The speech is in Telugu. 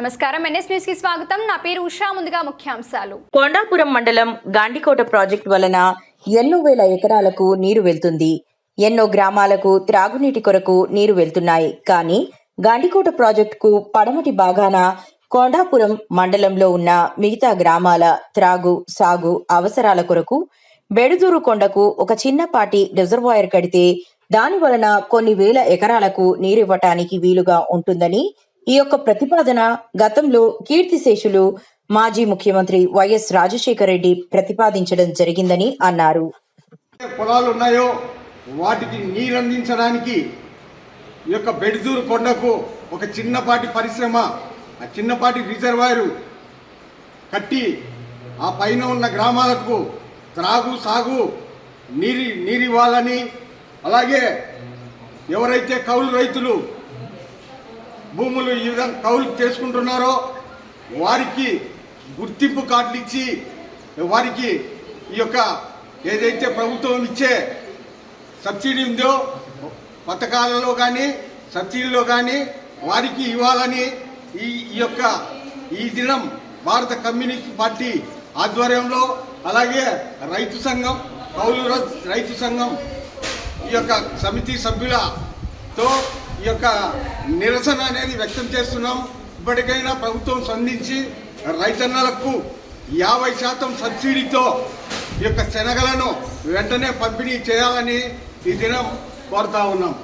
నమస్కారం. ఎన్ఎస్ న్యూస్కి స్వాగతం. నా పేరు ఉషా. ముందుగా ముఖ్యాంశాలు. కొండాపురం మండలం గాండికోట ప్రాజెక్ట్ వలన ఎన్నో వేల ఎకరాలకు నీరు వెళ్తుంది. ఎన్నో గ్రామాలకు త్రాగునీటి కొరకు నీరు వెళ్తున్నాయి. కానీ గాండికోట ప్రాజెక్టుకు పడమటి భాగాన కొండాపురం మండలంలో ఉన్న మిగతా గ్రామాల త్రాగు సాగు అవసరాల కొరకు బెడుదూరు కొండకు ఒక చిన్నపాటి రిజర్వాయర్ కడితే దాని వలన కొన్ని వేల ఎకరాలకు నీరివ్వటానికి వీలుగా ఉంటుందని ఈ యొక్క ప్రతిపాదన గతంలో కీర్తిశేషులు మాజీ ముఖ్యమంత్రి వైఎస్ రాజశేఖర రెడ్డి ప్రతిపాదించడం జరిగిందని అన్నారు. పొలాలు ఉన్నాయో వాటికి నీరు అందించడానికి ఈ యొక్క బెడ్దూరు కొండకు ఒక చిన్నపాటి పరిశ్రమ ఆ చిన్నపాటి రిజర్వాయరు కట్టి ఆ పైన ఉన్న గ్రామాలకు త్రాగు సాగు నీరి నీరివ్వాలని అలాగే ఎవరైతే కౌలు రైతులు భూములు ఈ విధంగా కౌలు చేసుకుంటున్నారో వారికి గుర్తింపు కార్డులు ఇచ్చి వారికి ఈ యొక్క ఏదైతే ప్రభుత్వం ఇచ్చే సబ్సిడీ ఉందో పథకాలలో కానీ సబ్సిడీలో కానీ వారికి ఇవ్వాలని ఈ ఈ యొక్క ఈ దినం భారత కమ్యూనిస్ట్ పార్టీ ఆధ్వర్యంలో అలాగే రైతు సంఘం కౌలు ర- రైతు సంఘం ఈ యొక్క సమితి సభ్యుల తో ఈ యొక్క నిరసన అనేది వ్యక్తం చేస్తున్నాం. ఇప్పటికైనా ప్రభుత్వం స్పందించి రైతన్నలకు యాభై శాతం సబ్సిడీతో ఈ యొక్క శనగలను వెంటనే పంపిణీ చేయాలని ఈ దినం కోరుతా ఉన్నాం.